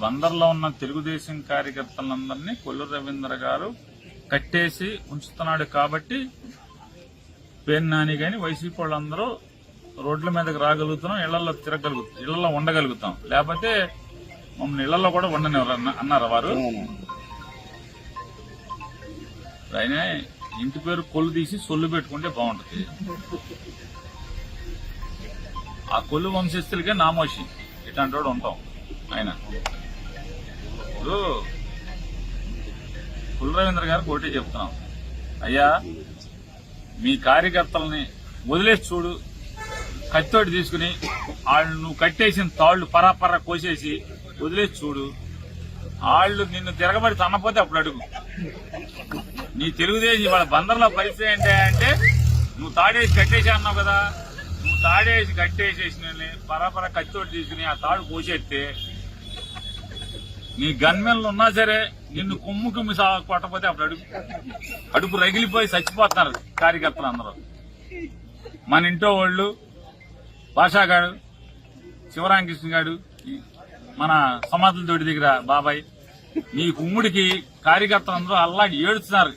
బందర్లో ఉన్న తెలుగుదేశం కార్యకర్తలందరినీ కొల్లు రవీంద్ర గారు కట్టేసి ఉంచుతున్నాడు కాబట్టి పేరు నాని కానీ వైసీపీ వాళ్ళందరూ రోడ్ల మీదకి రాగలుగుతున్నాం ఇళ్ళలో తిరగలుగుతాం ఇళ్ళలో ఉండగలుగుతాం. లేకపోతే మమ్మల్ని ఇళ్ళలో కూడా ఉండనివ్వరు అన్నారు వారు? ఆయన ఇంటి పేరు కొల్లు తీసి సొల్లు పెట్టుకుంటే బాగుంటుంది. ఆ కొల్లు వంశస్థులకే నామోషి. ఇట్లాంటి వాడు ఉంటాం ఆయన. ఇప్పుడు కుల రవీంద్ర గారికి ఒకటే చెప్తున్నాం. అయ్యా మీ కార్యకర్తల్ని వదిలేసి చూడు. కత్తోటి తీసుకుని వాళ్ళు నువ్వు కట్టేసిన తాళ్ళు పరాపరా కోసేసి వదిలేసి చూడు. వాళ్ళు నిన్ను తిరగబడి తన్నపోతే అప్పుడు అడుగు. నీ తెలుగుదేశం వాళ్ళ బందర్లో పరిస్థితి ఏంటి అంటే నువ్వు తాడేసి కట్టేసి అన్నావు కదా. నువ్వు తాడేసి కట్టేసేసిన పరాపర కత్తోటి తీసుకుని ఆ తాడు కోసేస్తే నీ గన్మెన్లు ఉన్నా సరే నిన్ను కొమ్ము కుమ్మి కొట్టపోతే అప్పుడు అడుగు. అడుపు రగిలిపోయి చచ్చిపోతున్నారు కార్యకర్తలు అందరూ. మన ఇంట్లో వాళ్ళు భాషాగాడు శివరామకృష్ణ గాడు మన సమాధుల తోటి దగ్గర బాబాయ్ నీ కుమ్ముడికి కార్యకర్తలు అందరూ అల్లాడి ఏడుస్తున్నారు.